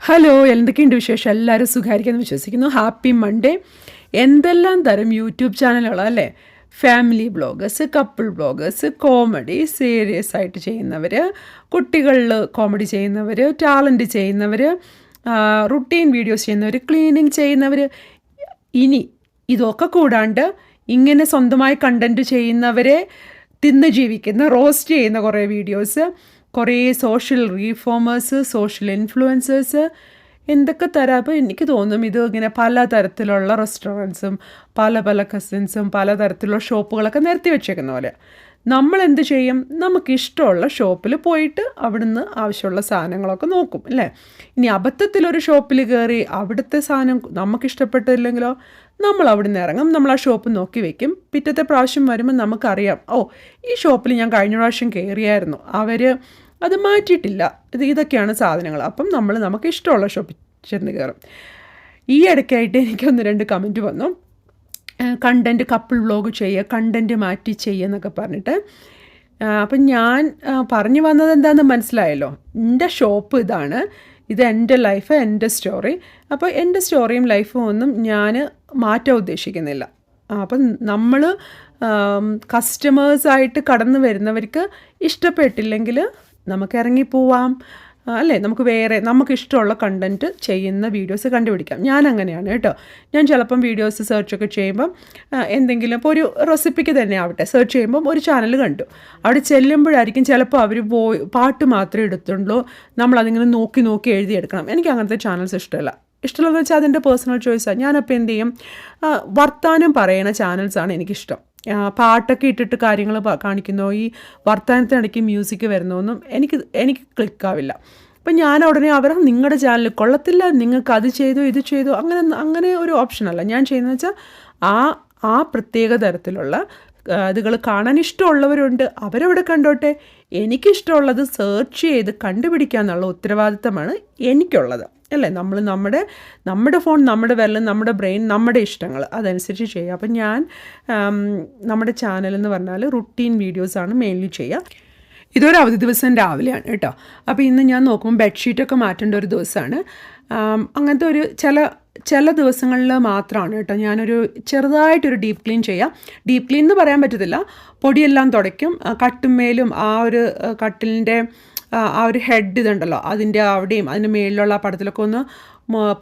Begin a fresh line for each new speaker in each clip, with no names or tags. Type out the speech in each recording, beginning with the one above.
Hello എന്തൊക്കെയുണ്ട് വിശേഷം? എല്ലാവരും സുഖമായിരിക്കുമെന്ന് വിശ്വസിക്കുന്നു. ഹാപ്പി മൺഡേ എന്തെല്ലാം തരം യൂട്യൂബ് ചാനലുകളാണ് അല്ലേ? Family bloggers couple bloggers comedy serious ആയിട്ട് ചെയ്യുന്നവർ കുട്ടികളിൽ കോമഡി ചെയ്യുന്നവർ ടാലന്റ് ചെയ്യുന്നവർ റുട്ടീൻ വീഡിയോസ് ചെയ്യുന്നവർ ക്ലീനിങ് ചെയ്യുന്നവർ ഇനി ഇതൊക്കെ കൂടാണ്ട് ഇങ്ങനെ സ്വന്തമായി കണ്ടന്റ് ചെയ്യുന്നവരെ തിന്ന് ജീവിക്കുന്ന റോസ്റ്റ് ചെയ്യുന്ന കുറേ വീഡിയോസ് കുറേ സോഷ്യൽ റീഫോമേഴ്സ് സോഷ്യൽ ഇൻഫ്ലുവൻസേഴ്സ് എന്തൊക്കെ തരാം? അപ്പോൾ എനിക്ക് തോന്നും ഇത് ഇങ്ങനെ പല തരത്തിലുള്ള റെസ്റ്റോറന്റ്സും പല പല കസിൻസും പല തരത്തിലുള്ള ഷോപ്പുകളൊക്കെ നിരത്തി വെച്ചേക്കുന്ന പോലെ. നമ്മൾ എന്ത് ചെയ്യും? നമുക്കിഷ്ടമുള്ള ഷോപ്പിൽ പോയിട്ട് അവിടുന്ന് ആവശ്യമുള്ള സാധനങ്ങളൊക്കെ നോക്കും അല്ലേ? ഇനി അബദ്ധത്തിലൊരു ഷോപ്പിൽ കയറി അവിടുത്തെ സാധനം നമുക്കിഷ്ടപ്പെട്ടില്ലെങ്കിലോ? നമ്മൾ അവിടെ നിന്ന് ഇറങ്ങും. നമ്മൾ ആ ഷോപ്പ് നോക്കി വെക്കും. പിറ്റത്തെ പ്രാവശ്യം വരുമ്പോൾ നമുക്കറിയാം ഓ ഈ ഷോപ്പിൽ ഞാൻ കഴിഞ്ഞ പ്രാവശ്യം കയറിയായിരുന്നു അവർ അത് മാറ്റിയിട്ടില്ല. ഇത് ഇതൊക്കെയാണ് സാധനങ്ങൾ. അപ്പം നമ്മൾ നമുക്ക് ഇഷ്ടമുള്ള ഷോപ്പിൽ ചെന്ന് കയറും ഈ ഇടയ്ക്കായിട്ട് എനിക്ക് ഒന്ന് രണ്ട് കമന്റ് വന്നു. കണ്ടന്റ് കപ്പിൾ വ്ലോഗ് ചെയ്യുക കണ്ടന്റ് മാറ്റി ചെയ്യുക എന്നൊക്കെ പറഞ്ഞിട്ട്. അപ്പം ഞാൻ പറഞ്ഞു വന്നത് എന്താണെന്ന് മനസ്സിലായല്ലോ? എന്റെ ഷോപ്പ് ഇതാണ്. ഇത് എന്റെ ലൈഫ് എന്റെ സ്റ്റോറി അപ്പോൾ എന്റെ സ്റ്റോറിയും ലൈഫും ഒന്നും ഞാൻ മാറ്റാൻ ഉദ്ദേശിക്കുന്നില്ല. അപ്പം നമ്മൾ കസ്റ്റമേഴ്സായിട്ട് കടന്നു വരുന്നവർക്ക് ഇഷ്ടപ്പെട്ടില്ലെങ്കിൽ നമുക്ക് ഇറങ്ങിപ്പോവാം അല്ലേ? നമുക്ക് വേറെ നമുക്ക് ഇഷ്ടമുള്ള കണ്ടന്റ് ചെയ്യുന്ന വീഡിയോസ് കണ്ടുപിടിക്കാം. ഞാൻ അങ്ങനെയാണ് കേട്ടോ. ഞാൻ ചിലപ്പം വീഡിയോസ് സെർച്ചൊക്കെ ചെയ്യുമ്പം എന്തെങ്കിലും ഇപ്പോൾ ഒരു റെസിപ്പിക്ക് തന്നെ ആവട്ടെ. സെർച്ച് ചെയ്യുമ്പം ഒരു ചാനൽ കണ്ടു. അവിടെ ചെല്ലുമ്പോഴായിരിക്കും ചിലപ്പോൾ അവർ പോയി പാട്ട് മാത്രമേ എടുത്തുള്ളൂ. നമ്മളതിങ്ങനെ നോക്കി നോക്കി എഴുതിയെടുക്കണം. എനിക്ക് അങ്ങനത്തെ ചാനൽസ് ഇഷ്ടമല്ല. ഇഷ്ടമുള്ളതെന്ന് വെച്ചാൽ അതിന്റെ പേഴ്സണൽ ചോയ്സാണ് ഞാനപ്പോൾ എന്ത് ചെയ്യും? വർത്താനം പറയുന്ന ചാനൽസാണ് എനിക്കിഷ്ടം. പാട്ടൊക്കെ ഇട്ടിട്ട് കാര്യങ്ങൾ കാണിക്കുന്നു? ഈ വർത്തമാനത്തിനിടയ്ക്ക് മ്യൂസിക് വരുന്നൊന്നും എനിക്ക് എനിക്ക് ക്ലിക്കാവില്ല അപ്പം ഞാൻ ഉടനെ അവർ നിങ്ങളുടെ ചാനൽ കൊള്ളത്തില്ല. നിങ്ങൾക്ക് അത് ചെയ്തു ഇത് ചെയ്തു അങ്ങനെ അങ്ങനെ ഒരു ഓപ്ഷനല്ല ഞാൻ ചെയ്യുന്നത് വെച്ചാൽ ആ ആ പ്രത്യേക തരത്തിലുള്ള ഇതുകൾ കാണാൻ ഇഷ്ടമുള്ളവരുണ്ട്. അവരവിടെ കണ്ടോട്ടെ? എനിക്കിഷ്ടമുള്ളത് സെർച്ച് ചെയ്ത് കണ്ടുപിടിക്കുക ഉത്തരവാദിത്തമാണ് എനിക്കുള്ളത്. അല്ലേ? നമ്മൾ നമ്മുടെ നമ്മുടെ ഫോൺ നമ്മുടെ വിരൽ നമ്മുടെ ബ്രെയിൻ നമ്മുടെ ഇഷ്ടങ്ങൾ അതനുസരിച്ച് ചെയ്യുക. അപ്പം ഞാൻ നമ്മുടെ ചാനൽ എന്ന് പറഞ്ഞാൽ റുട്ടീൻ വീഡിയോസാണ് മെയിൻലി ചെയ്യുക. ഇതൊരു അവധി ദിവസം രാവിലെയാണ് കേട്ടോ. അപ്പോൾ ഇന്ന് ഞാൻ നോക്കുമ്പോൾ ബെഡ്ഷീറ്റൊക്കെ മാറ്റേണ്ട ഒരു ദിവസമാണ്. അങ്ങനത്തെ ഒരു ചില ചില ദിവസങ്ങളിൽ മാത്രമാണ് കേട്ടോ ഞാനൊരു ചെറുതായിട്ടൊരു ഡീപ്പ് ക്ലീൻ ചെയ്യാം ഡീപ്പ് ക്ലീൻ എന്ന് പറയാൻ പറ്റത്തില്ല. പൊടിയെല്ലാം തുടയ്ക്കും. കട്ടുമേലും ആ ഒരു കട്ടിലിന്റെ ആ ഒരു ഹെഡ് ഇതുണ്ടല്ലോ. അതിന്റെ അവിടെയും അതിന്റെ മേളിലുള്ള പടത്തിലൊക്കെ ഒന്ന്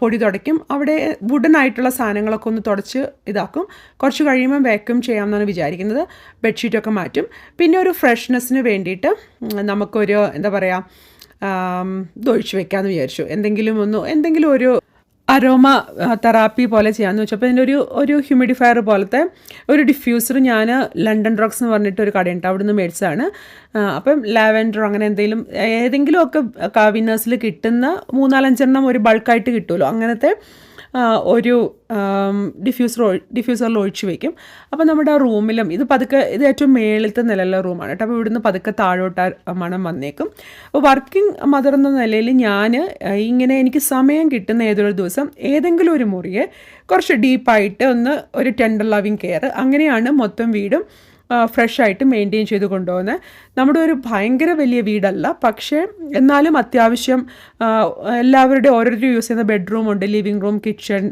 പൊടി തുടയ്ക്കും. അവിടെ വുഡൻ ആയിട്ടുള്ള സാധനങ്ങളൊക്കെ ഒന്ന് തുടച്ച് ഇതാക്കും. കുറച്ച് കഴിയുമ്പം വാക്യൂം ചെയ്യാമെന്നാണ് വിചാരിക്കുന്നത്. ബെഡ്ഷീറ്റൊക്കെ മാറ്റും. പിന്നെ ഒരു ഫ്രഷ്നെസ്സിന് വേണ്ടിയിട്ട് നമുക്കൊരു എന്താ പറയുക ഇതൊഴിച്ച് വെക്കാമെന്ന് വിചാരിച്ചു. എന്തെങ്കിലും ഒന്ന് എന്തെങ്കിലും ഒരു അരോമ തെറാപ്പി പോലെ ചെയ്യാമെന്ന് വെച്ചപ്പോൾ ഇതിന്റെ ഒരു ഒരു ഹ്യൂമിഡിഫയർ പോലത്തെ ഒരു ഡിഫ്യൂസർ ഞാൻ ലണ്ടൻ ഡ്രഗ്സ് എന്ന് പറഞ്ഞിട്ട് ഒരു കടയുണ്ട്. അവിടുന്ന് മേടിച്ചതാണ്. അപ്പം ലാവൻഡർ അങ്ങനെ എന്തെങ്കിലും ഏതെങ്കിലുമൊക്കെ കവിനേഴ്സിൽ കിട്ടുന്ന മൂന്നാലഞ്ചെണ്ണം ഒരു ബൾക്കായിട്ട് കിട്ടുമല്ലോ. അങ്ങനത്തെ ഒരു ഡിഫ്യൂസർ ഡിഫ്യൂസറിൽ ഒഴിച്ചു വയ്ക്കും അപ്പോൾ നമ്മുടെ ആ റൂമിലും ഇത് പതുക്കെ ഇത് ഏറ്റവും മേളിലത്തെ നിലയിലുള്ള റൂമാണ് കേട്ടോ. അപ്പോൾ ഇവിടുന്ന് പതുക്കെ താഴോട്ട് മണം വന്നേക്കും. അപ്പോൾ വർക്കിംഗ് മദർ എന്ന നിലയിൽ ഞാൻ ഇങ്ങനെ എനിക്ക് സമയം കിട്ടുന്ന ഏതൊരു ദിവസം ഏതെങ്കിലും ഒരു മുറിയെ കുറച്ച് ഡീപ്പായിട്ട് ഒന്ന് ഒരു ടെൻഡർ ലവിങ് കെയർ അങ്ങനെയാണ് മൊത്തം വീടും. ഫ്രഷ് ആയിട്ട് മെയിന്റെയിൻ ചെയ്ത് കൊണ്ടുപോകുന്നത് നമ്മുടെ ഒരു ഭയങ്കര വലിയ വീടല്ല. പക്ഷേ എന്നാലും അത്യാവശ്യം എല്ലാവരുടെയും ഓരോരുത്തരും യൂസ് ചെയ്യുന്ന ബെഡ്റൂം ഉണ്ട് ലിവിങ് റൂം കിച്ചൺ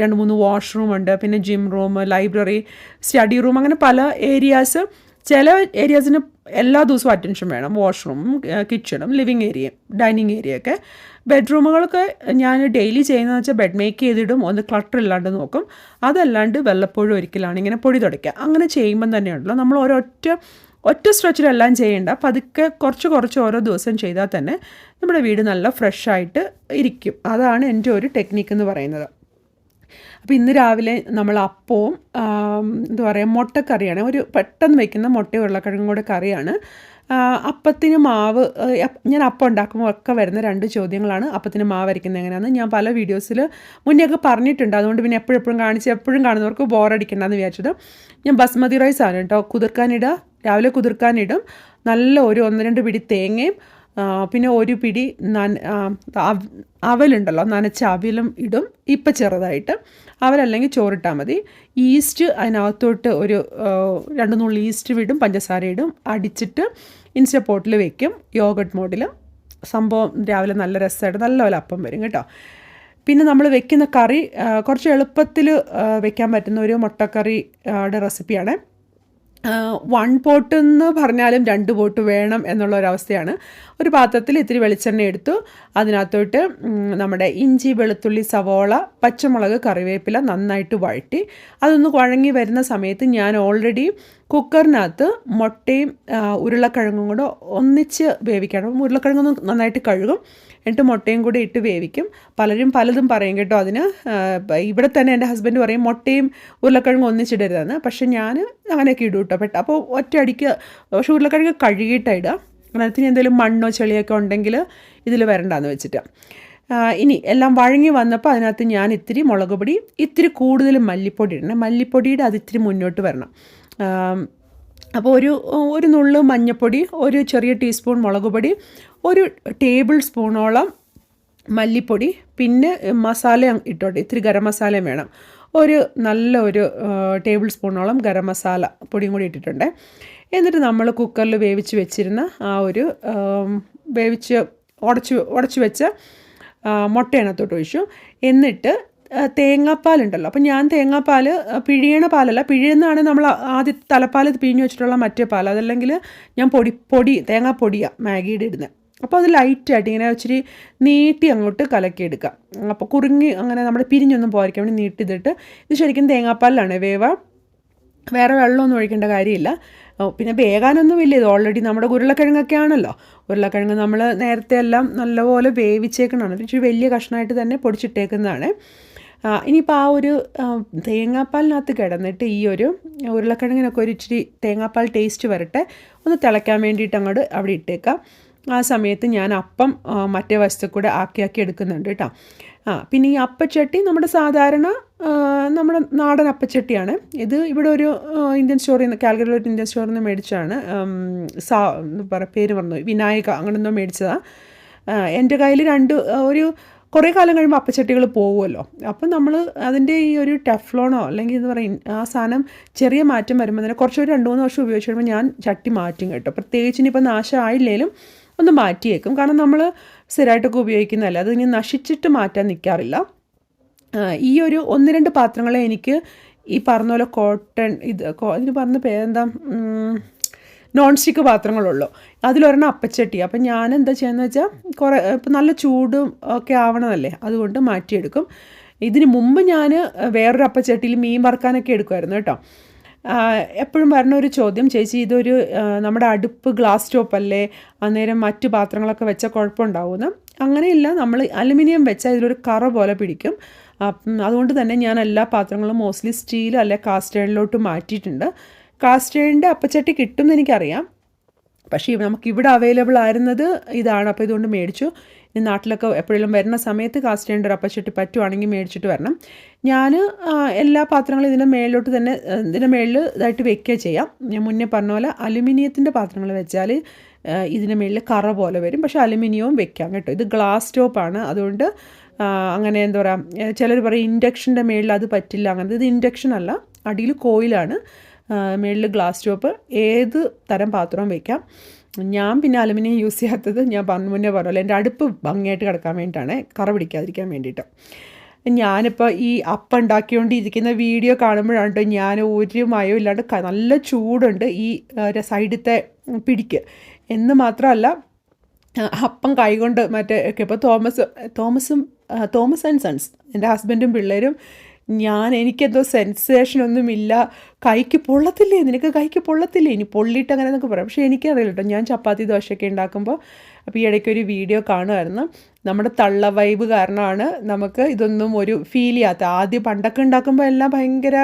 രണ്ട് മൂന്ന് വാഷ്റൂം ഉണ്ട് പിന്നെ gym room library study room അങ്ങനെ പല ഏരിയാസ് ചില ഏരിയാസിന് എല്ലാ ദിവസവും അറ്റൻഷൻ വേണം. വാഷ്റൂമും കിച്ചണും ലിവിങ് ഏരിയയും ഡൈനിങ് ഏരിയയൊക്കെ ബെഡ്റൂമുകളൊക്കെ ഞാൻ ഡെയിലി ചെയ്യുന്നതെന്ന് വെച്ചാൽ ബെഡ് മേക്ക് ചെയ്തിടും ഒന്ന് ക്ലട്ടർ ഇല്ലാണ്ട് നോക്കും. അതല്ലാണ്ട് വല്ലപ്പോഴും ഒരിക്കലാണ് ഇങ്ങനെ പൊടി തുടയ്ക്കുക. അങ്ങനെ ചെയ്യുമ്പം തന്നെയുണ്ടല്ലോ. നമ്മൾ ഒരൊറ്റ ഒറ്റ സ്ട്രെച്ചിലെല്ലാം ചെയ്യേണ്ട. പതുക്കെ കുറച്ച് കുറച്ച് ഓരോ ദിവസം ചെയ്താൽ തന്നെ നമ്മുടെ വീട് നല്ല ഫ്രഷായിട്ട് ഇരിക്കും. അതാണ് എന്റെ ഒരു ടെക്നിക്ക് എന്ന് പറയുന്നത്. അപ്പോൾ ഇന്ന് രാവിലെ നമ്മൾ അപ്പവും എന്താ പറയുക മുട്ടക്കറിയാണ്. ഒരു പെട്ടെന്ന് വയ്ക്കുന്ന മുട്ട ഉരുളക്കിഴങ്ങും കൂടെ കറിയാണ്. അപ്പത്തിന് മാവ് ഞാൻ അപ്പം ഉണ്ടാക്കുമ്പോൾ ഒക്കെ വരുന്ന രണ്ട് ചോദ്യങ്ങളാണ്. അപ്പത്തിന് മാവ് അരിക്കുന്നത് എങ്ങനെയാണെന്ന് ഞാൻ പല വീഡിയോസിൽ മുന്നേ ഒക്കെ പറഞ്ഞിട്ടുണ്ട്. അതുകൊണ്ട് പിന്നെ എപ്പോഴെപ്പോഴും കാണിച്ച് എപ്പോഴും കാണുന്നവർക്ക് ബോറടിക്കണ്ടെന്ന് വിചാരിച്ചത് ഞാൻ ബസ്മതി റൈസ് ആണ് കേട്ടോ. കുതിർക്കാനിടുക രാവിലെ കുതിർക്കാനിടും നല്ല ഒരു ഒന്ന് രണ്ട് പിടി തേങ്ങയും പിന്നെ ഒരു പിടി അവലുണ്ടല്ലോ നനച്ച അവലും ഇടും. ഇപ്പം ചെറുതായിട്ട് അവലല്ലെങ്കിൽ ചോറിട്ടാൽ മതി. ഈസ്റ്റ് അതിനകത്തോട്ട് ഒരു രണ്ട് നുള്ളി ഈസ്റ്റ് വിടും പഞ്ചസാര ഇടും. അടിച്ചിട്ട് ഇൻസ്റ്റ പോട്ടിൽ വെക്കും യോഗട്ട് മോഡിൽ സംഭവം രാവിലെ നല്ല രസമായിട്ട് നല്ലപോലെ അപ്പം വരും കേട്ടോ. പിന്നെ നമ്മൾ വെക്കുന്ന കറി കുറച്ച് എളുപ്പത്തിൽ വെക്കാൻ പറ്റുന്ന ഒരു മുട്ടക്കറിയുടെ റെസിപ്പിയാണ്. വൺ പോട്ട് എന്ന് പറഞ്ഞാലും രണ്ട് പോട്ട് വേണം എന്നുള്ള ഒരവസ്ഥയാണ് ഒരു പാത്രത്തിൽ ഇത്തിരി വെളിച്ചെണ്ണ എടുത്തു. അതിനകത്തോട്ട് നമ്മുടെ ഇഞ്ചി വെളുത്തുള്ളി സവോള പച്ചമുളക് കറിവേപ്പില നന്നായിട്ട് വഴറ്റി. അതൊന്ന് കുഴങ്ങി വരുന്ന സമയത്ത് ഞാൻ ഓൾറെഡി കുക്കറിനകത്ത് മുട്ടയും ഉരുളക്കിഴങ്ങും കൂടെ ഒന്നിച്ച് വേവിക്കണം. അപ്പം ഉരുളക്കിഴങ്ങൊന്ന് നന്നായിട്ട് കഴുകും. എന്നിട്ട് മുട്ടയും കൂടി ഇട്ട് വേവിക്കും. പലരും പലതും പറയും കേട്ടോ അതിന്. ഇവിടെ തന്നെ എന്റെ ഹസ്ബൻഡ് പറയും മുട്ടയും ഉരുളക്കിഴങ്ങും ഒന്നിച്ചിടരുതെന്ന്. പക്ഷെ ഞാൻ അങ്ങനെയൊക്കെ ഇടും കേട്ടോ. പെട്ട അപ്പോൾ ഒറ്റ അടിക്ക് പക്ഷെ ഉരുളക്കിഴങ്ങ് കഴുകിയിട്ടാണ് ഇടുക. അതിനകത്ത് എന്തെങ്കിലും മണ്ണോ ചെളിയൊക്കെ ഉണ്ടെങ്കിൽ ഇതിൽ വരണ്ടാന്ന് വെച്ചിട്ട്. ഇനി എല്ലാം വഴങ്ങി വന്നപ്പോൾ അതിനകത്ത് ഞാൻ ഇത്തിരി മുളക് പൊടി ഇത്തിരി കൂടുതൽ മല്ലിപ്പൊടി ഇടണം. മല്ലിപ്പൊടിയുടെ അത് ഇത്തിരി മുന്നോട്ട് വരണം. അപ്പോൾ ഒരു ഒരു നുള്ളു മഞ്ഞൾപ്പൊടി ഒരു ചെറിയ ടീസ്പൂൺ മുളക് പൊടി ഒരു ടേബിൾ സ്പൂണോളം മല്ലിപ്പൊടി പിന്നെ മസാല ഇട്ടോട്ടെ ഇത്തിരി ഗരം മസാലയും വേണം. ഒരു നല്ല ഒരു ടേബിൾ സ്പൂണോളം ഗരം മസാല പൊടിയും കൂടി ഇട്ടിട്ടുണ്ട്. എന്നിട്ട് നമ്മൾ കുക്കറിൽ വേവിച്ച് വെച്ചിരുന്ന ആ ഒരു വേവിച്ച് ഉടച്ച് ഉടച്ച് വെച്ച മുട്ട ഒഴിച്ചു. എന്നിട്ട് തേങ്ങാപ്പാലുണ്ടല്ലോ. അപ്പം ഞാൻ തേങ്ങാപ്പാൽ പിഴിയണ പാലല്ല. പിഴിയുന്നതാണ് നമ്മൾ ആദ്യ തലപ്പാൽ പിഴിഞ്ഞ് വെച്ചിട്ടുള്ള മറ്റേ പാൽ അതല്ലെങ്കിൽ ഞാൻ പൊടി പൊടി തേങ്ങാപ്പൊടിയാണ് മാഗിയുടെ ഇടുന്നത് അപ്പോൾ അത് ലൈറ്റായിട്ട് ഇങ്ങനെ ഇച്ചിരി നീട്ടി അങ്ങോട്ട് കലക്കിയെടുക്കുക അപ്പോൾ കുറുങ്ങി അങ്ങനെ നമ്മൾ പിരിഞ്ഞൊന്നും പോയിരിക്കാൻ വേണ്ടി നീട്ടിതിട്ട് ഇത് ശരിക്കും തേങ്ങാപ്പാലിലാണ് വേവ. വേറെ വെള്ളമൊന്നും ഒഴിക്കേണ്ട കാര്യമില്ല. പിന്നെ വേകാനൊന്നും ഇല്ല. ഇത് ഓൾറെഡി നമ്മുടെ ഉരുളക്കിഴങ്ങൊക്കെ ആണല്ലോ. ഉരുളക്കിഴങ്ങ് നമ്മൾ നേരത്തെ എല്ലാം നല്ലപോലെ വേവിച്ചേക്കണതാണ്. ഇച്ചിരി വലിയ കഷ്ണമായിട്ട് തന്നെ പൊടിച്ചിട്ടേക്കുന്നതാണ്. ഇനിയിപ്പോൾ ആ ഒരു തേങ്ങാപ്പാലിനകത്ത് കിടന്നിട്ട് ഈ ഒരു ഉരുളക്കിഴങ്ങിനൊക്കെ ഒരു ഇച്ചിരി തേങ്ങാപ്പാൽ ടേസ്റ്റ് വരട്ടെ ഒന്ന് തിളയ്ക്കാൻ വേണ്ടിയിട്ട് അങ്ങോട്ട് അവിടെ ഇട്ടേക്കാം. ആ സമയത്ത് ഞാൻ അപ്പം മറ്റേ വശത്ത് കൂടെ ആക്കി ആക്കി എടുക്കുന്നുണ്ട് കേട്ടോ. ആ പിന്നെ ഈ അപ്പച്ചട്ടി നമ്മുടെ സാധാരണ നമ്മുടെ നാടൻ അപ്പച്ചട്ടിയാണ്. ഇത് ഇവിടെ ഒരു ഇന്ത്യൻ സ്റ്റോറിൽ നിന്ന് കാൽഗറിയിൽ ഒരു ഇന്ത്യൻ സ്റ്റോറിൽ നിന്ന് മേടിച്ചാണ്. സാ പറയുക പേര് പറഞ്ഞു വിനായക അങ്ങനെന്തോ മേടിച്ചതാണ് എന്റെ കയ്യിൽ രണ്ട് ഒരു കുറേ കാലം കഴിയുമ്പോൾ അപ്പച്ചട്ടികൾ പോകുമല്ലോ അപ്പം നമ്മൾ അതിന്റെ ഈ ഒരു ടെഫ്ലോണോ അല്ലെങ്കിൽ എന്താ പറയുക ആ സാധനം ചെറിയ മാറ്റം വരുമ്പോൾ തന്നെ കുറച്ച് ഒരു രണ്ട് മൂന്ന് വർഷം ഉപയോഗിച്ച് കഴിയുമ്പോൾ ഞാൻ ചട്ടി മാറ്റും കേട്ടോ. പ്രത്യേകിച്ച് ഇനിയിപ്പോൾ നാശമായില്ലേലും ഒന്ന് മാറ്റിയേക്കും. കാരണം നമ്മൾ സ്ഥിരമായിട്ടൊക്കെ ഉപയോഗിക്കുന്നതല്ല അത് ഇനി നശിച്ചിട്ട് മാറ്റാൻ നിൽക്കാറില്ല ഈ ഒരു ഒന്ന് രണ്ട് പാത്രങ്ങളെ എനിക്ക് ഈ പറഞ്ഞ പോലെ കോട്ടൺ ഇത് ഇതിന് പറഞ്ഞ പേരെന്താ? നോൺ സ്റ്റിക്ക് പാത്രങ്ങളുള്ളൂ. അതിലൊരെണ്ണം അപ്പച്ചട്ടി അപ്പം ഞാൻ എന്താ ചെയ്യുന്നത് വെച്ചാൽ കുറേ ഇപ്പം നല്ല ചൂടും ഒക്കെ ആവണമല്ലേ അതുകൊണ്ട് മാറ്റിയെടുക്കും. ഇതിന് മുമ്പ് ഞാൻ വേറൊരു അപ്പച്ചട്ടിയിൽ മീൻ വറുക്കാനൊക്കെ എടുക്കുമായിരുന്നു കേട്ടോ. എപ്പോഴും വരുന്ന ഒരു ചോദ്യം ചേച്ചി ഇതൊരു നമ്മുടെ അടുപ്പ് ഗ്ലാസ് സ്റ്റോപ്പ് അല്ലേ അന്നേരം മറ്റു പാത്രങ്ങളൊക്കെ വെച്ചാൽ കുഴപ്പമുണ്ടാവുമെന്ന് അങ്ങനെയില്ല നമ്മൾ അലുമിനിയം വെച്ചാൽ ഇതിലൊരു കറ പോലെ പിടിക്കും. അതുകൊണ്ട് തന്നെ ഞാൻ എല്ലാ പാത്രങ്ങളും മോസ്റ്റ്ലി സ്റ്റീൽ അല്ലെ കാസ്റ്റേണിലോട്ട് മാറ്റിയിട്ടുണ്ട്. കാസ്റ്റ് അയണിന്റെ അപ്പച്ചട്ടി കിട്ടും എന്ന് എനിക്കറിയാം പക്ഷേ നമുക്ക് ഇവിടെ അവൈലബിൾ ആയിരുന്നത് ഇതാണ്. അപ്പോൾ ഇതുകൊണ്ട് മേടിച്ചു. ഇനി നാട്ടിലൊക്കെ എപ്പോഴെങ്കിലും വരുന്ന സമയത്ത് കാസ്റ്റ് ചെയ്യേണ്ട ഒരു അപ്പച്ചട്ടി പറ്റുവാണെങ്കിൽ മേടിച്ചിട്ട് വരണം. ഞാൻ എല്ലാ പാത്രങ്ങളും ഇതിന്റെ മേളിലോട്ട് തന്നെ ഇതിന്റെ മേളിൽ ഇതായിട്ട് വെക്കുക ചെയ്യാം. ഞാൻ മുന്നേ പറഞ്ഞ പോലെ അലുമിനിയത്തിന്റെ പാത്രങ്ങൾ വെച്ചാൽ ഇതിന്റെ മേളിൽ കറ പോലെ വരും. പക്ഷേ അലുമിനിയവും വെക്കാം കേട്ടോ. ഇത് ഗ്ലാസ് സ്റ്റോപ്പാണ് അതുകൊണ്ട് അങ്ങനെ എന്താ പറയുക ചിലർ പറയും ഇൻഡക്ഷന്റെ മേളിൽ അത് പറ്റില്ല. അങ്ങനത്തെ ഇത് ഇൻഡക്ഷൻ അല്ല. അടിയിൽ കോയിലാണ്. മേളിൽ ഗ്ലാസ് ടോപ്പ് ഏത് തരം പാത്രവും വയ്ക്കാം ഞാൻ പിന്നെ അലുമിനിയം യൂസ് ചെയ്യാത്തത് ഞാൻ പറഞ്ഞു മുന്നേ പറഞ്ഞല്ലോ എന്റെ അടുപ്പ് ഭംഗിയായിട്ട് കിടക്കാൻ വേണ്ടിയിട്ടാണ് കറ പിടിക്കാതിരിക്കാൻ വേണ്ടിയിട്ട്. ഞാനിപ്പോൾ ഈ അപ്പം ഉണ്ടാക്കിക്കൊണ്ടിരിക്കുന്ന വീഡിയോ കാണുമ്പോഴാണ് ഞാൻ ഒരു മയം ഇല്ലാണ്ട് നല്ല ചൂടുണ്ട് ഈ സൈഡത്തെ പിടിക്ക്. എന്ന് മാത്രമല്ല അപ്പം കൈകൊണ്ട് മറ്റേ ഒക്കെ ഇപ്പോൾ തോമസ് തോമസും തോമസ് ആൻഡ് സൺസ് എന്റെ ഹസ്ബൻഡും പിള്ളേരും ഞാൻ എനിക്കെന്തോ സെൻസേഷൻ ഒന്നുമില്ല. കൈക്ക് പൊള്ളത്തില്ലേ? നിനക്ക് കൈക്ക് പൊള്ളത്തില്ലേ? ഇനി പൊള്ളിയിട്ട് അങ്ങനെ എന്നൊക്കെ പറയാം. പക്ഷേ എനിക്കറിയില്ല കേട്ടോ. ഞാൻ ചപ്പാത്തി ദോശയൊക്കെ ഉണ്ടാക്കുമ്പോൾ അപ്പോൾ ഈ ഇടയ്ക്ക് ഒരു വീഡിയോ കാണുമായിരുന്നു. നമ്മുടെ തള്ള വൈബ് കാരണമാണ് നമുക്ക് ഇതൊന്നും ഒരു ഫീൽ ചെയ്യാത്ത. ആദ്യം പണ്ടൊക്കെ ഉണ്ടാക്കുമ്പോൾ എല്ലാം ഭയങ്കര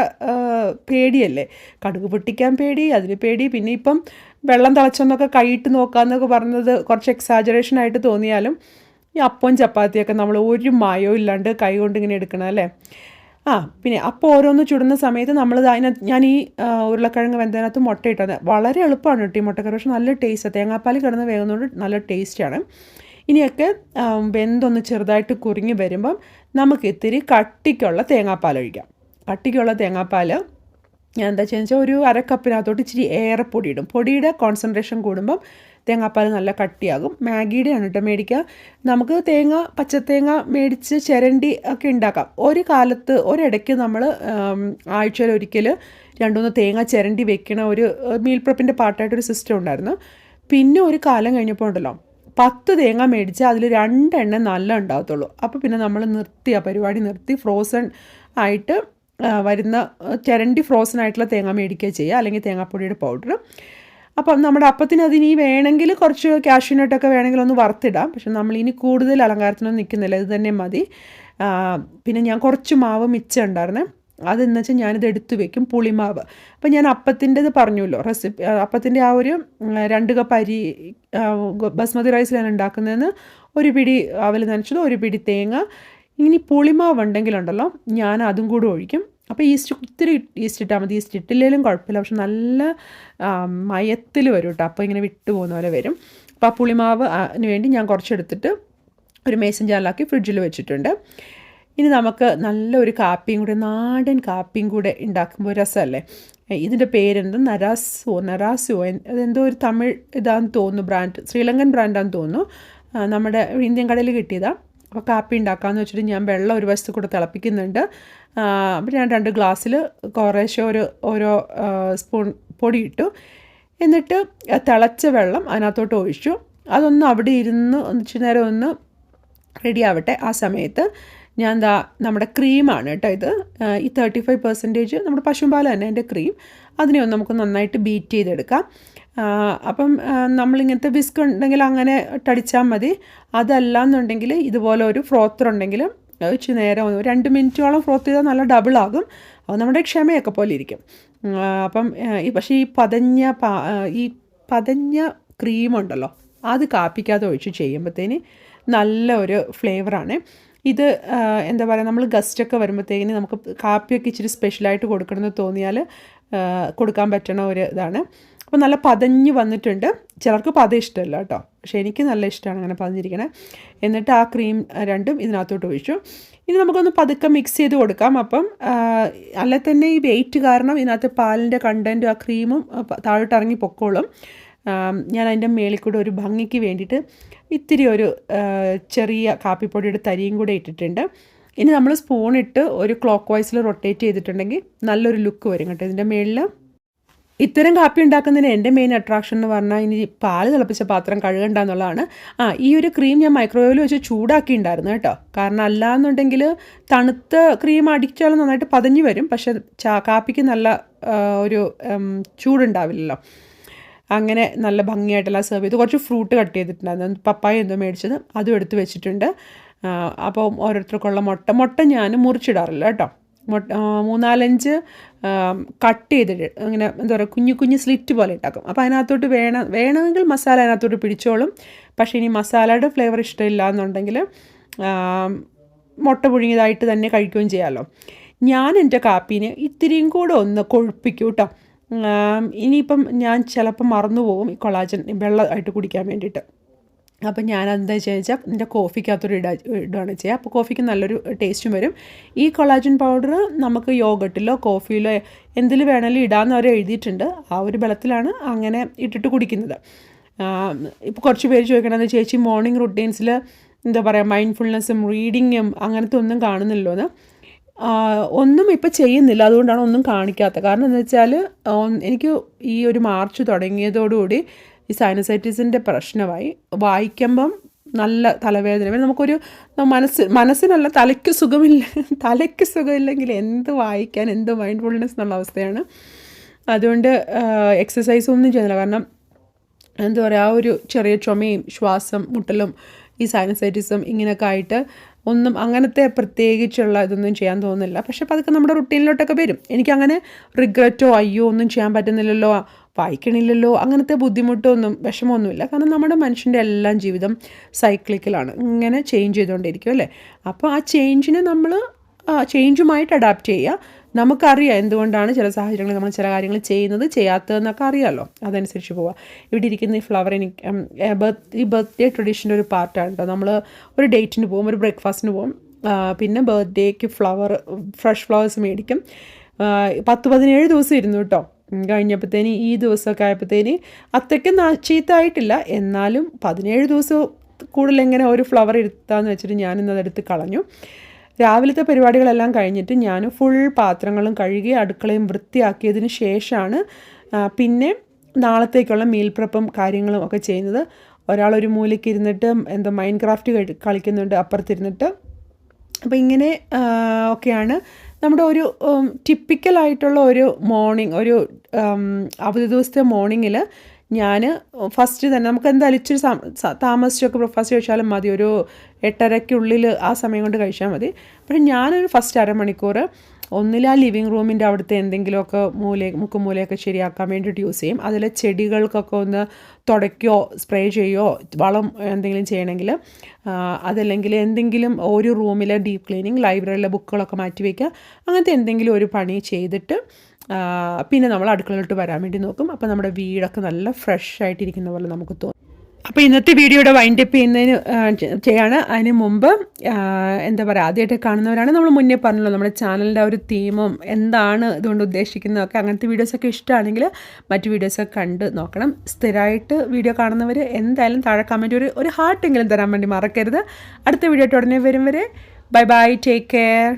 പേടിയല്ലേ? കടുക് പൊട്ടിക്കാൻ പേടി അതിന് പേടി. പിന്നെ ഇപ്പം വെള്ളം തിളച്ചൊന്നൊക്കെ കൈയിട്ട് നോക്കാമെന്നൊക്കെ പറഞ്ഞത് കുറച്ച് എക്സാജറേഷൻ ആയിട്ട് തോന്നിയാലും ഈ അപ്പവും ചപ്പാത്തിയൊക്കെ നമ്മൾ ഒരു മായവും ഇല്ലാണ്ട് കൈ കൊണ്ട് ഇങ്ങനെ എടുക്കണം അല്ലേ? ആ പിന്നെ അപ്പോൾ ഓരോന്ന് ചുടുന്ന സമയത്ത് നമ്മൾ അതിനകത്ത് ഞാൻ ഈ ഉരുളക്കിഴങ്ങ് വെന്തതിനകത്ത് മുട്ട ഇട്ടത് വളരെ എളുപ്പമാണ് കേട്ടോ ഈ മുട്ടക്കറി. പക്ഷേ നല്ല ടേസ്റ്റ് തേങ്ങാപ്പാൽ കിടന്ന് വേകുന്നതുകൊണ്ട് നല്ല ടേസ്റ്റാണ് ഇനിയൊക്കെ വെന്തൊന്ന് ചെറുതായിട്ട് കുറുങ്ങി വരുമ്പം നമുക്ക് ഇത്തിരി കട്ടിക്കുള്ള തേങ്ങാപ്പാൽ ഒഴിക്കാം. കട്ടിക്കുള്ള തേങ്ങാപ്പാൽ ഞാൻ എന്താ വെച്ചാൽ ഒരു അരക്കപ്പിനകത്തോട്ട് ഇച്ചിരി ഏറെ പൊടിയിടും പൊടിയുടെ കോൺസെൻട്രേഷൻ കൂടുമ്പം തേങ്ങാപ്പാൽ നല്ല കട്ടിയാകും. മാഗിയുടെ ആണ് കേട്ടോ മേടിക്കുക. നമുക്ക് തേങ്ങ പച്ചത്തേങ്ങ മേടിച്ച് ചിരണ്ടി ഒക്കെ ഉണ്ടാക്കാം. ഒരു കാലത്ത് ഒരിടയ്ക്ക് നമ്മൾ ആഴ്ചയിൽ ഒരിക്കൽ രണ്ടുമൂന്ന് തേങ്ങ ചിരണ്ടി വെക്കണ ഒരു മീൽ പ്രപ്പിന്റെ പാർട്ടായിട്ടൊരു സിസ്റ്റം ഉണ്ടായിരുന്നു. പിന്നെ ഒരു കാലം കഴിഞ്ഞപ്പോൾ ഉണ്ടല്ലോ പത്ത് തേങ്ങ മേടിച്ചാൽ അതിൽ രണ്ടെണ്ണം നല്ല ഉണ്ടാകത്തുള്ളൂ. അപ്പോൾ പിന്നെ നമ്മൾ നിർത്തി ആ പരിപാടി നിർത്തി ഫ്രോസൺ ആയിട്ട് വരുന്ന ചിരണ്ടി ഫ്രോസൺ ആയിട്ടുള്ള തേങ്ങ മേടിക്കുക ചെയ്യുക. അല്ലെങ്കിൽ തേങ്ങാപ്പൊടിയുടെ പൗഡർ അപ്പം നമ്മുടെ അപ്പത്തിന് അതിനി വേണമെങ്കിൽ കുറച്ച് കാഷ്യൂനട്ടൊക്കെ വേണമെങ്കിൽ ഒന്ന് വറുത്തിടാം. പക്ഷെ നമ്മൾ ഇനി കൂടുതൽ അലങ്കാരത്തിനൊന്നും നിൽക്കുന്നില്ല. ഇത് തന്നെ മതി. പിന്നെ ഞാൻ കുറച്ച് മാവ് മിച്ചം ഉണ്ടായിരുന്നേ. അതെന്ന് വെച്ചാൽ ഞാനിത് എടുത്തു വെക്കും പുളിമാവ്. അപ്പം ഞാൻ അപ്പത്തിന്റെത് പറഞ്ഞല്ലോ റെസിപ്പി. അപ്പത്തിന്റെ ആ ഒരു രണ്ട് കപ്പ് അരി ബസ്മതി റൈസിലാണ് ഉണ്ടാക്കുന്നതെന്ന് ഒരു പിടി അവൽ നനച്ചത് ഒരു പിടി തേങ്ങ. ഇനി പുളിമാവ് ഉണ്ടെങ്കിലുണ്ടല്ലോ ഞാൻ അതും കൂടെ ഒഴിക്കും. അപ്പോൾ ഈസ്റ്റ് ഒത്തിരി ഈസ്റ്റ് ഇട്ടാൽ മതി. ഈസ്റ്റ് ഇട്ടില്ലെങ്കിലും കുഴപ്പമില്ല. പക്ഷെ നല്ല മയത്തിൽ വരും കേട്ടോ അപ്പോൾ ഇങ്ങനെ വിട്ടു പോകുന്ന പോലെ വരും. അപ്പോൾ ആ പുളിമാവ് അതിന് വേണ്ടി ഞാൻ കുറച്ചെടുത്തിട്ട് ഒരു മേസൻ ജാലാക്കി ഫ്രിഡ്ജിൽ വെച്ചിട്ടുണ്ട്. ഇനി നമുക്ക് നല്ലൊരു കാപ്പിയും കൂടെ നാടൻ കാപ്പിയും കൂടെ ഉണ്ടാക്കുമ്പോൾ രസമല്ലേ ഇതിന്റെ പേരെന്ത്? നരാസോ നരാസോ അതെന്തോ ഒരു തമിഴ് ഇതാന്ന് തോന്നുന്നു ബ്രാൻഡ് ശ്രീലങ്കൻ ബ്രാൻഡാന്ന് തോന്നുന്നു. നമ്മുടെ ഇന്ത്യൻ കടയിൽ കിട്ടിയതാണ് അപ്പോൾ കാപ്പി ഉണ്ടാക്കാമെന്ന് വെച്ചിട്ട് ഞാൻ വെള്ളം ഒരു വശത്ത് കൂടെ തിളപ്പിക്കുന്നുണ്ട്. അപ്പോൾ ഞാൻ രണ്ട് ഗ്ലാസ്സിൽ കുറേശ്ശെ ഒരു ഓരോ സ്പൂൺ പൊടി ഇട്ടു. എന്നിട്ട് തിളച്ച വെള്ളം അതിനകത്തോട്ട് ഒഴിച്ചു. അതൊന്ന് അവിടെ ഇരുന്ന് ഇച്ചിരി നേരം ഒന്ന് റെഡി ആവട്ടെ. ആ സമയത്ത് ഞാൻ എന്താ നമ്മുടെ ക്രീമാണ് കേട്ടോ ഇത്. ഈ തേർട്ടി ഫൈവ് പെർസെന്റേജ് നമ്മുടെ പശുമ്പാൽ തന്നെ എന്റെ ക്രീം അതിനെ ഒന്ന് നമുക്ക് നന്നായിട്ട് ബീറ്റ് ചെയ്തെടുക്കാം. അപ്പം നമ്മളിങ്ങനത്തെ വിസ്ക് ഉണ്ടെങ്കിൽ അങ്ങനെ ടടിച്ചാൽ മതി. അതല്ല എന്നുണ്ടെങ്കിൽ ഇതുപോലെ ഒരു ഫ്രോത്തർ ഉണ്ടെങ്കിൽ ഇച്ചിരി നേരം രണ്ട് മിനിറ്റോളം ഫ്രോത്ത് ചെയ്താൽ നല്ല ഡബിൾ ആകും. അത് നമ്മുടെ ക്ഷമയൊക്കെ പോലെ ഇരിക്കും. അപ്പം പക്ഷേ ഈ പതഞ്ഞ ഈ പതഞ്ഞ ക്രീമുണ്ടല്ലോ അത് കാപ്പിക്കാതെ ഒഴിച്ച് ചെയ്യുമ്പോഴത്തേന് നല്ല ഒരു ഫ്ലേവറാണ് ഇത് എന്താ പറയുക നമ്മൾ ഗസ്റ്റൊക്കെ വരുമ്പോഴത്തേക്കിന് നമുക്ക് കാപ്പിയൊക്കെ ഇച്ചിരി സ്പെഷ്യലായിട്ട് കൊടുക്കണമെന്ന് തോന്നിയാൽ കൊടുക്കാൻ പറ്റണ ഒരു ഇതാണ്. അപ്പോൾ നല്ല പതഞ്ഞ് വന്നിട്ടുണ്ട്. ചിലർക്ക് പത ഇഷ്ടമല്ല കേട്ടോ. പക്ഷേ എനിക്ക് നല്ല ഇഷ്ടമാണ് അങ്ങനെ പതഞ്ഞിരിക്കണേ. എന്നിട്ട് ആ ക്രീം രണ്ടും ഇതിനകത്തോട്ട് ഒഴിച്ചു. ഇനി നമുക്കൊന്ന് പതുക്കെ മിക്സ് ചെയ്ത് കൊടുക്കാം. അപ്പം അല്ലെ തന്നെ ഈ വെയിറ്റ് കാരണം ഇതിനകത്ത് പാലിന്റെ കണ്ടന്റും ആ ക്രീമും താഴോട്ട് ഇറങ്ങി പൊക്കോളും. ഞാൻ അതിന്റെ മേളിൽ കൂടെ ഒരു ഭംഗിക്ക് വേണ്ടിയിട്ട് ഇത്തിരി ഒരു ചെറിയ കാപ്പിപ്പൊടിയുടെ തരിയും കൂടെ ഇട്ടിട്ടുണ്ട്. ഇനി നമ്മൾ സ്പൂണിട്ട് ഒരു ക്ലോക്ക് വൈസിൽ റൊട്ടേറ്റ് ചെയ്തിട്ടുണ്ടെങ്കിൽ നല്ലൊരു ലുക്ക് വരും കേട്ടോ ഇതിന്റെ മേളിൽ ഇത്തരം കാപ്പി ഉണ്ടാക്കുന്നതിന് എന്റെ മെയിൻ അട്രാക്ഷൻ എന്ന് പറഞ്ഞാൽ ഇനി പാൽ തിളപ്പിച്ച പാത്രം കഴുകണ്ട എന്നുള്ളതാണ്. ആ ഈ ഒരു ക്രീം ഞാൻ മൈക്രോവേവിൽ വെച്ച് ചൂടാക്കി ഉണ്ടായിരുന്നു കേട്ടോ. കാരണം അല്ലാന്നുണ്ടെങ്കിൽ തണുത്ത ക്രീം അടിച്ചാലും നന്നായിട്ട് പതഞ്ഞു വരും. പക്ഷെ ചാ കാപ്പിക്ക് നല്ല ഒരു ചൂടുണ്ടാവില്ലല്ലോ. അങ്ങനെ നല്ല ഭംഗിയായിട്ടെല്ലാം സെർവ് ചെയ്ത്. കുറച്ച് ഫ്രൂട്ട് കട്ട് ചെയ്തിട്ടുണ്ടായിരുന്നു. പപ്പായ എന്തോ മേടിച്ചത്. അതും എടുത്ത് വെച്ചിട്ടുണ്ട്. അപ്പോൾ ഓരോരുത്തർക്കുള്ള മുട്ട. മുട്ട ഞാൻ മുറിച്ചിടാറില്ല കേട്ടോ. മൂന്നാലഞ്ച് കട്ട് ചെയ്തിട്ട് അങ്ങനെ എന്താ പറയുക കുഞ്ഞു കുഞ്ഞു സ്ലിറ്റ് പോലെ ഉണ്ടാക്കും അപ്പോൾ അതിനകത്തോട്ട് വേണം വേണമെങ്കിൽ മസാല അതിനകത്തോട്ട് പിടിച്ചോളും. പക്ഷേ ഇനി മസാലയുടെ ഫ്ലേവർ ഇഷ്ടമില്ല എന്നുണ്ടെങ്കിൽ മുട്ട പുഴുങ്ങിയതായിട്ട് തന്നെ കഴിക്കുകയും ചെയ്യാമല്ലോ ഞാൻ എന്റെ കാപ്പീനെ ഇത്തിരിയും കൂടെ ഒന്ന് കൊഴുപ്പിക്കും കേട്ടോ ഇനിയിപ്പം ഞാൻ ചിലപ്പം മറന്നു പോകും ഈ കൊളാജൻ വെള്ളമായിട്ട് കുടിക്കാൻ വേണ്ടിയിട്ട്. അപ്പം ഞാൻ എന്താ ചോദിച്ചാൽ എന്റെ കോഫിക്കകത്തൊരു ഇട ഇടുകയാണ് ചെയ്യുക അപ്പോൾ കോഫിക്ക് നല്ലൊരു ടേസ്റ്റും വരും. ഈ കൊളാജൻ പൗഡർ നമുക്ക് യോഗട്ടിലോ കോഫിയിലോ എന്തിൽ വേണമെങ്കിലും ഇടാമെന്ന് അവർ എഴുതിയിട്ടുണ്ട്. ആ ഒരു ബലത്തിലാണ് അങ്ങനെ ഇട്ടിട്ട് കുടിക്കുന്നത്. ഇപ്പോൾ കുറച്ച് പേര് ചോദിക്കണമെന്ന് ചേച്ചി മോർണിംഗ് റുട്ടീൻസിൽ എന്താ പറയുക മൈൻഡ്ഫുൾനെസ്സും റീഡിങ്ങും അങ്ങനത്തെ ഒന്നും കാണുന്നില്ലോ എന്ന് ഒന്നും ഇപ്പം ചെയ്യുന്നില്ല. അതുകൊണ്ടാണ് ഒന്നും കാണിക്കാത്തത്. കാരണം എന്താ വെച്ചാൽ എനിക്ക് ഈ ഒരു മാർച്ച് തുടങ്ങിയതോടുകൂടി ഈ സൈനസൈറ്റിസിന്റെ പ്രശ്നമായി വായിക്കുമ്പം നല്ല തലവേദന പിന്നെ നമുക്കൊരു മനസ്സ് മനസ്സിനല്ല തലയ്ക്ക് സുഖമില്ല തലയ്ക്ക് സുഖമില്ലെങ്കിൽ എന്ത് വായിക്കാൻ എന്ത് മൈൻഡ്ഫുൾനെസ് എന്നുള്ള അവസ്ഥയാണ്. അതുകൊണ്ട് എക്സസൈസ് ഒന്നും ചെയ്യുന്നില്ല. കാരണം എന്താ പറയുക ആ ഒരു ചെറിയ ചുമയും ശ്വാസം മുട്ടലും ഈ സൈനസൈറ്റിസും ഇങ്ങനെയൊക്കെ ആയിട്ട് ഒന്നും അങ്ങനത്തെ പ്രത്യേകിച്ചുള്ള ഇതൊന്നും ചെയ്യാൻ തോന്നുന്നില്ല. പക്ഷെ പതുക്കെ നമ്മുടെ റുട്ടീനിലോട്ടൊക്കെ വരും. എനിക്കങ്ങനെ റിഗ്രറ്റോ അയ്യോ ഒന്നും ചെയ്യാൻ പറ്റുന്നില്ലല്ലോ വായിക്കണില്ലല്ലോ അങ്ങനത്തെ ബുദ്ധിമുട്ടൊന്നും വിഷമമൊന്നുമില്ല. കാരണം നമ്മുടെ മനുഷ്യന്റെ എല്ലാം ജീവിതം സൈക്ലിക്കലാണ് ഇങ്ങനെ ചേഞ്ച് ചെയ്തുകൊണ്ടിരിക്കും അല്ലേ? അപ്പോൾ ആ ചേഞ്ചിനെ നമ്മൾ ചേഞ്ചുമായിട്ട് അഡാപ്റ്റ് ചെയ്യുക. നമുക്കറിയാം എന്തുകൊണ്ടാണ് ചില സാഹചര്യങ്ങളിൽ നമ്മൾ ചില കാര്യങ്ങൾ ചെയ്യുന്നത് ചെയ്യാത്തതെന്നൊക്കെ അറിയാമല്ലോ. അതനുസരിച്ച് പോവുക. ഇവിടെ ഇരിക്കുന്ന ഈ ഫ്ലവർ എനിക്ക് ബർത്ത് ഈ ബർത്ത്ഡേ ട്രഡീഷന്റെ ഒരു പാർട്ടാണ് കേട്ടോ. നമ്മൾ ഒരു ഡേറ്റിന് പോകും ഒരു ബ്രേക്ക്ഫാസ്റ്റിന് പോകും. പിന്നെ ബർത്ത്ഡേക്ക് ഫ്ലവർ ഫ്രഷ് ഫ്ലവേഴ്സ് മേടിക്കും. പത്ത് പതിനേഴ് ദിവസം ഇരുന്നു കേട്ടോ. കഴിഞ്ഞപ്പോഴത്തേന് ഈ ദിവസമൊക്കെ ആയപ്പോഴത്തേന് അത്രയ്ക്ക് ചീത്തായിട്ടില്ല എന്നാലും പതിനേഴ് ദിവസം കൂടുതൽ എങ്ങനെ ഒരു ഫ്ലവർ ഇരുത്താന്ന് വെച്ചിട്ട് ഞാനിന്നത് എടുത്ത് കളഞ്ഞു. രാവിലത്തെ പരിപാടികളെല്ലാം കഴിഞ്ഞിട്ട് ഞാൻ ഫുൾ പാത്രങ്ങളും കഴുകി അടുക്കളയും വൃത്തിയാക്കിയതിന് ശേഷമാണ് പിന്നെ നാളത്തേക്കുള്ള മീൽ പ്രപ്പും കാര്യങ്ങളും ഒക്കെ ചെയ്യുന്നത്. ഒരാളൊരു ഒരു മൂലയ്ക്ക് ഇരുന്നിട്ട് എന്തോ മൈൻഡ് ക്രാഫ്റ്റ് കളിക്കുന്നുണ്ട് അപ്പുറത്തിരുന്നിട്ട്. അപ്പോൾ ഇങ്ങനെ ഒക്കെയാണ് നമ്മുടെ ഒരു ടിപ്പിക്കലായിട്ടുള്ള ഒരു മോർണിംഗ് ഒരു അവധി ദിവസത്തെ മോർണിംഗിൽ ഞാൻ ഫസ്റ്റ് തന്നെ നമുക്ക് എന്തായാലും ഇച്ചിരി താമസിച്ചൊക്കെ ബ്രേക്ക്ഫാസ്റ്റ് കഴിച്ചാലും മതി. ഒരു എട്ടരയ്ക്കുള്ളിൽ ആ സമയം കൊണ്ട് കഴിച്ചാൽ മതി. പക്ഷേ ഞാനൊരു ഫസ്റ്റ് അരമണിക്കൂർ ഒന്നിൽ ആ ലിവിങ് റൂമിന്റെ അവിടുത്തെ എന്തെങ്കിലുമൊക്കെ മൂല മുക്കുമൂലയൊക്കെ ശരിയാക്കാൻ വേണ്ടിയിട്ട് യൂസ് ചെയ്യും. അതിലെ ചെടികൾക്കൊക്കെ ഒന്ന് തുടയ്ക്കുകയോ സ്പ്രേ ചെയ്യോ വളം എന്തെങ്കിലും ചെയ്യണമെങ്കിൽ അതല്ലെങ്കിൽ എന്തെങ്കിലും ഒരു റൂമിലെ ഡീപ്പ് ക്ലീനിങ് ലൈബ്രറിയിലെ ബുക്കുകളൊക്കെ മാറ്റി വയ്ക്കുക അങ്ങനത്തെ എന്തെങ്കിലും ഒരു പണി ചെയ്തിട്ട് പിന്നെ നമ്മൾ അടുക്കളയിലോട്ട് വരാൻ വേണ്ടി നോക്കും. അപ്പോൾ നമ്മുടെ വീടൊക്കെ നല്ല ഫ്രഷ് ആയിട്ടിരിക്കുന്ന പോലെ നമുക്ക് തോന്നും. അപ്പോൾ ഇന്നത്തെ വീഡിയോയുടെ വൈൻഡപ്പ് ചെയ്യുന്നതിന് ചെയ്യാണ്. അതിന് മുമ്പ് എന്താ പറയുക ആദ്യമായിട്ട് കാണുന്നവരാണ് നമ്മൾ മുന്നേ പറഞ്ഞല്ലോ നമ്മുടെ ചാനലിന്റെ ഒരു തീമും എന്താണ് ഇതുകൊണ്ട് ഉദ്ദേശിക്കുന്നതൊക്കെ അങ്ങനത്തെ വീഡിയോസൊക്കെ ഇഷ്ടമാണെങ്കിൽ മറ്റു വീഡിയോസൊക്കെ കണ്ട് നോക്കണം. സ്ഥിരമായിട്ട് വീഡിയോ കാണുന്നവർ എന്തായാലും താഴെ കമന്റ് ഒരു ഒരു ഹാർട്ടെങ്കിലും തരാൻ വേണ്ടി മറക്കരുത്. അടുത്ത വീഡിയോ ഉടനെ വരും വരെ ബൈ ബൈ ടേക്ക് കെയർ